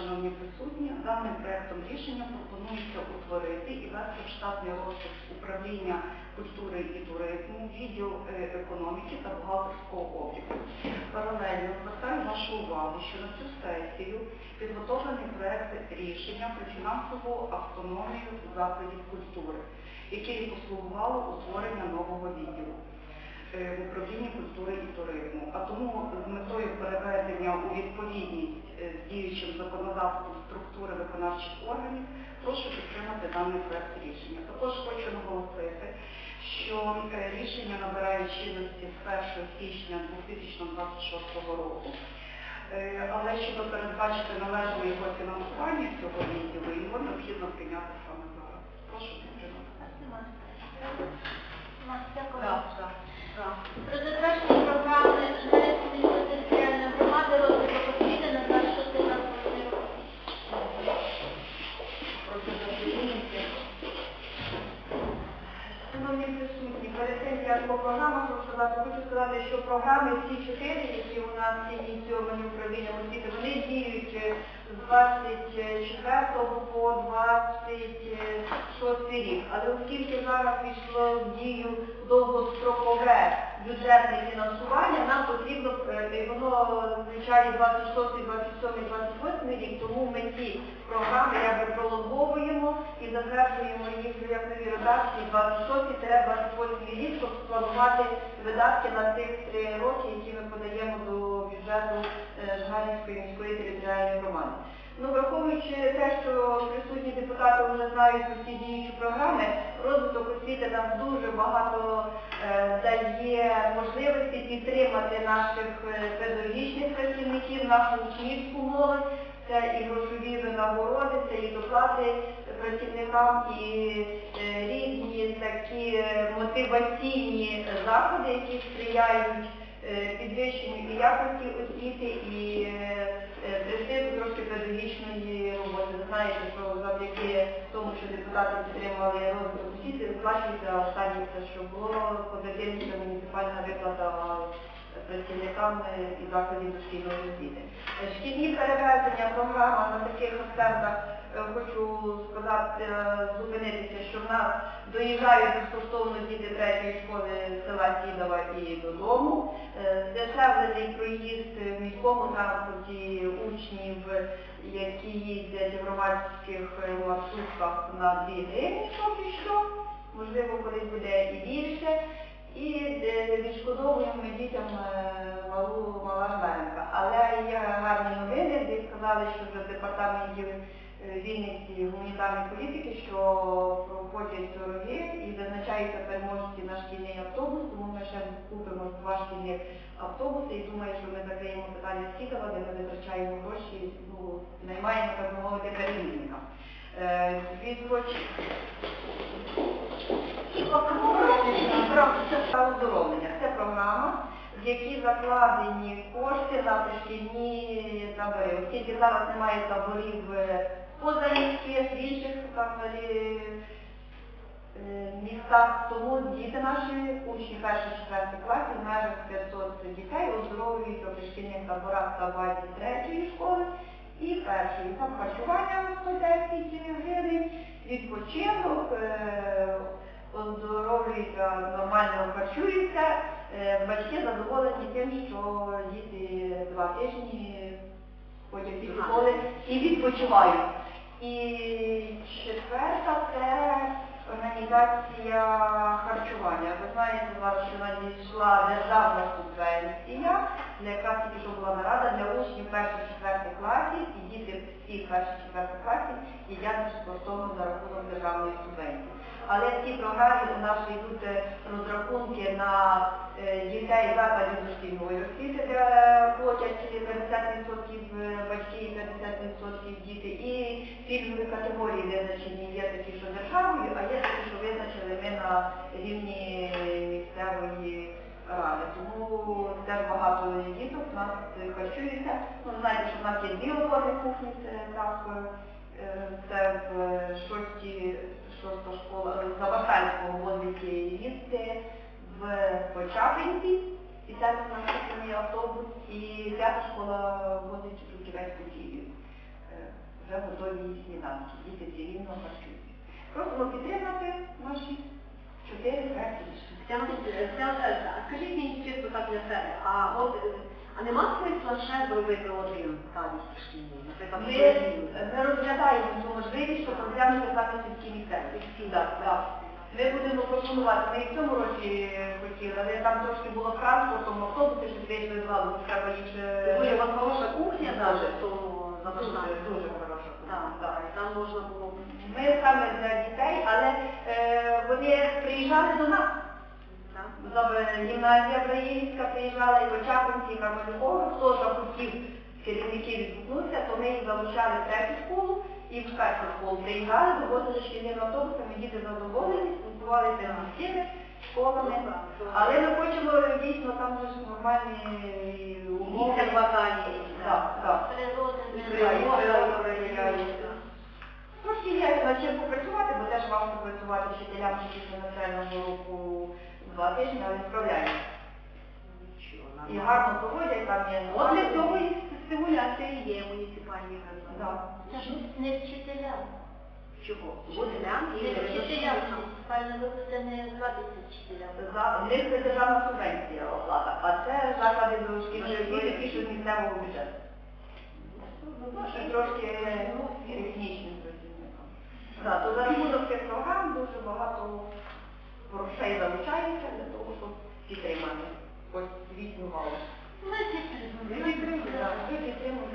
шановні присутні. Даним проектом рішення пропонується утворити і ввести в штатний розпис управління культури і туризму, відділ е, економіки та бухгалтерського обліку. Паралельно звертаю вашу увагу, що на цю сесію підготовлений проект рішення про фінансову автономію закладів культури, яке і послугувало утворення нового відділу е, в управлінні культури і туризму. А тому з метою переведення у відповідність е, з діючим законодавством структури виконавчих органів прошу підтримати даний проект рішення. Також хочу наголосити, що е, рішення набирає чинності з 1 січня 2026 року. Е, Але щоб передбачити належне його фінансування цього відділу, його необхідно прийняти саме зараз. Прошу підтримати. Про затвердження програми Галицької перед по програмах хочу сказати, що програми всі чотири, які у нас ініційовані управлінням освіти, вони діють з 24 по 26 рік. Але оскільки зараз війшло в дію довгострокове бюджетне фінансування, нам потрібно, е, воно звичайно 26, 27, 28 рік, тому ми ці програми якби пролонговуємо і затверджуємо їх як нові редакції 26-28 рік, щоб спланувати видатки на цих три роки, які ми подаємо до бюджету е, Жганівської міської територіальної громади. Ну, враховуючи те, що присутні вже знають про ці діючі програми, розвиток освіти нам дуже багато е, дає можливості підтримати наших е, педагогічних працівників, нашу учнівську молодь, це і грошові винагороди, це і доплати працівникам, і е, різні такі мотиваційні заходи, які сприяють підвищенню і якості освіти, і престижу трошки педагогічної роботи. Ви знаєте, що завдяки тому, що депутати підтримали розвиток освіти, виплачується останнє що було позитивніше муніципальна виплата працівникам е, і закладів дошкільної освіти. Шкільні перевезення, програма на таких акцентах е, хочу сказати, е, зупинитися, що в нас доїжджають безкоштовно діти третьої школи села Сідова і додому. Е, Здешевлений проїзд в міському транспорті учнів, які їздять в громадських маршрутках на 2 гривні що, можливо, колись буде і більше. Дітям е, малу мала жменка. Але є гарні новини, де сказали, що вже в департаменті е, Вінниці гуманітарної політики, що проходять торги і визначаються переможці на шкільний автобус, тому ми ще купимо два шкільних автобуси і думаю, що ми закриємо питання Сітова, де ми витрачаємо гроші, ну, наймаємо, так би мовити, перевізника. Е, і оздоровлення. Це програма, в якій закладені кошти на дошкільні табори. Оскільки зараз немає таборів е, поза міських, в інших там, е, е, містах, тому діти наші, учні перших четвертих класів, в межах 500 дітей оздоровлюються в дошкільних таборах та базі третьої школи і першої. Там харчування 110 гривень, відпочинок, е, оздоровлюються, нормально харчуються. Е, Батьки задоволені тим, що діти два тижні ходять від школи і відпочивають. І четверта це організація харчування. Ви знаєте, зараз що надійшла державна субвенція, для якраз тільки була нарада для учнів перших четвертих класів, і діти всіх перших четвертих класів їдять безкоштовно за рахунок державної субвенції. Але в цій програмі у нас йдуть е, розрахунки на е, дітей закладів дошкільної освіти, де платять 50% батьки і 50% діти, і пільгові категорії визначені є такі, що державою, а є такі, що визначили ми на рівні місцевої ради. Тому теж багато діток у нас харчуються. Ну, знаєте, що в нас є дві опорні кухні, це так, е, це в шості, шоста школа, в Забахальському возліті їсти в Почапинці спеціально на куплений автобус, і п'ята школа возить у Труківецьку філію. Е, Вже готові сніданки, діти рівно харчуються. Просимо підтримати наші чотири а скажіть мені чисто так для себе, а от е, а нема смисла ще зробити один табір шкільний, наприклад, Ми, ми розглядаємо цю можливість, щоб розглянути саме сільські. Так, так. Ми будемо пропонувати, ми і в цьому році хотіли, але там трошки було транспортом, автобуси щось вийшли з ладу, треба ще... Ой, у вас хороша кухня Дуже, навіть в тому Дуже, дуже хороша кухня. Так, там можна було. Ми саме для дітей, але е, вони приїжджали до нас. Добре, гімназія Браїльська приїжджала, і Почапинці, і Кармалюкова, хто захотів керівники відгукнутися, то ми їх залучали в третю школу і в першу школу приїжджали, довозили шкільними автобусами, діти задоволені, спілкувалися з всіми школами. Але ми хочемо дійсно там же ж нормальні умови. Так, так. Ну, є над чим попрацювати, бо теж важко працювати вчителям після навчального року два тижні, але справляємо. І гарно проводять, там є От для цього і стимуляція є муніципальні. Да. Це ж не вчителям. Чого? Вчителям і Не вчителям, муніципальна група це не платиться вчителям. За в них це державна субвенція оплата, а це заклади дошкільної освіти пишуть з місцевого бюджету. Ну, ще трошки ну, технічним працівникам. Да, то за рахунок цих програм дуже багато грошей залучається для того, щоб підтримати ось вісім галузь. Ми підтримуємо. Ви підтримуєте, ви підтримуєте.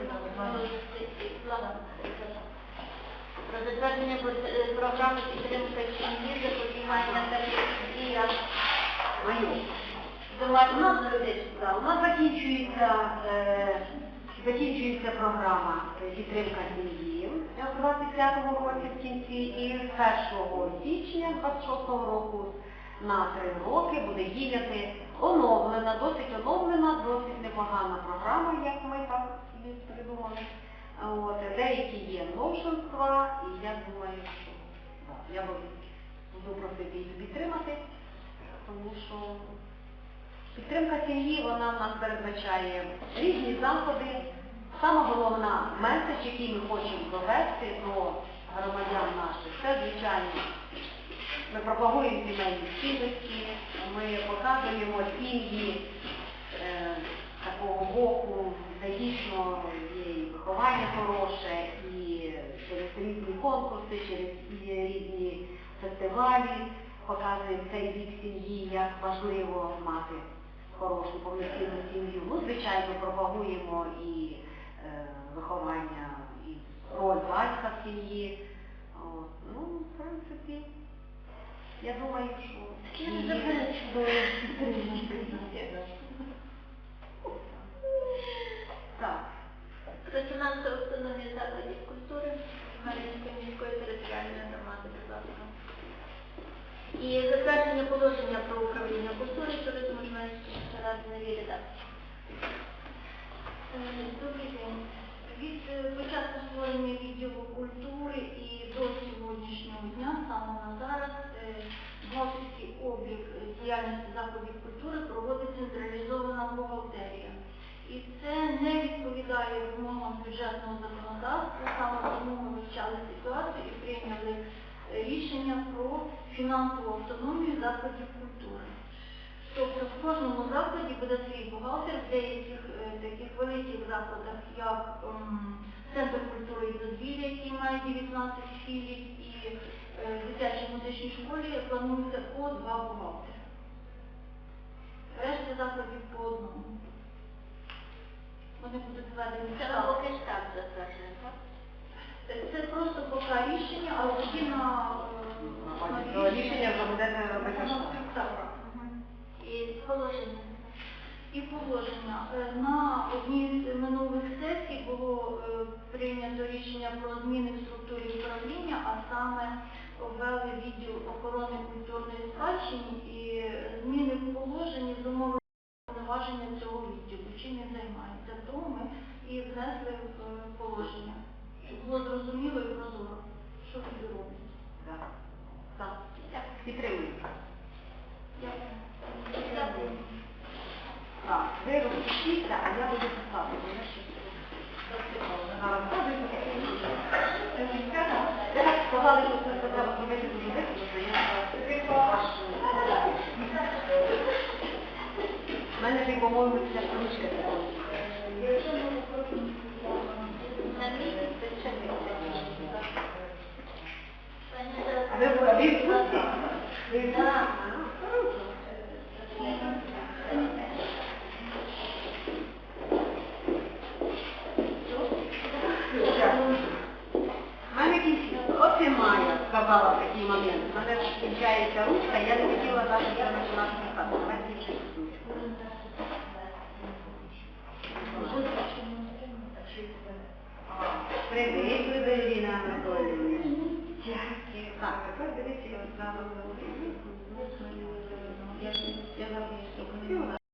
Про затвердження е, програми підтримки сім'ї, запобігання та протидія Майно. У нас, у нас закінчується, е, закінчується програма підтримка сім'ї в 25-му році в кінці і з 1 січня 26-го року на три роки буде діяти оновлена, досить оновлена, досить непогана програма, як ми так придумали. От, деякі є новшинства, і я думаю, що я буду просити їх підтримати, тому що Підтримка сім'ї, вона в нас передбачає різні заходи. Саме головна меседж, який ми хочемо довести до громадян наших, це звичайно. Ми пропагуємо сімейні цінності, ми показуємо сім'ї е, такого боку, де дійсно є і виховання хороше, і через різні конкурси, через різні фестивалі показуємо цей бік сім'ї, як важливо мати хорошу повноцінну сім'ю. Ну, звичайно, пропагуємо і виховання, і роль батька в сім'ї. Ну, в принципі, я думаю, що її Так. Про фінансову автономію закладів культури Мар'їнської міської територіальної громади, будь ласка. І затвердження положення про управління культури туризму Жмерської ради новій редакції. Добрий день. Від е, початку створення відділу культури і до сьогоднішнього дня, саме на зараз, е, бухгалтерський облік е, діяльності закладів культури проводить централізована бухгалтерія. І це не відповідає вимогам бюджетного законодавства, саме тому ми вивчали ситуацію і прийняли е, рішення про фінансову автономію закладів культури. Тобто в кожному закладі буде свій бухгалтер, в деяких е, таких великих закладах, як ем, Центр культури і дозвілля, який має 19 філій, і е, в дитячій музичній школі планується по два бухгалтери. Решта закладів по одному. Вони будуть зведені. Це поки ж так так? Це просто поки рішення, але тоді на, е, рішення вже будете робити на- що? так. Мгм. І положення. І положення. Е, На одній з минулих сесій було е, прийнято рішення про зміни в структурі управління, а саме ввели відділ охорони культурної спадщини і зміни в положенні зумовили повноваження цього відділу, чим він займається. Тому ми і внесли в е, положення, щоб було зрозуміло і прозоро, що він робить. Так. Так. Підтримуємо. Дякую. Дякую. Так, ви розпишіться, а я буду писати, бо я ще зараз згадую, Ви так Майя сказала в такий момент. У мене кінчається ручка, я не хотіла починати писати. Вже писати. Привіт, Лизавіна Анатоліївна. Так, тепер дивіться, я зараз. Я ж не хотіла.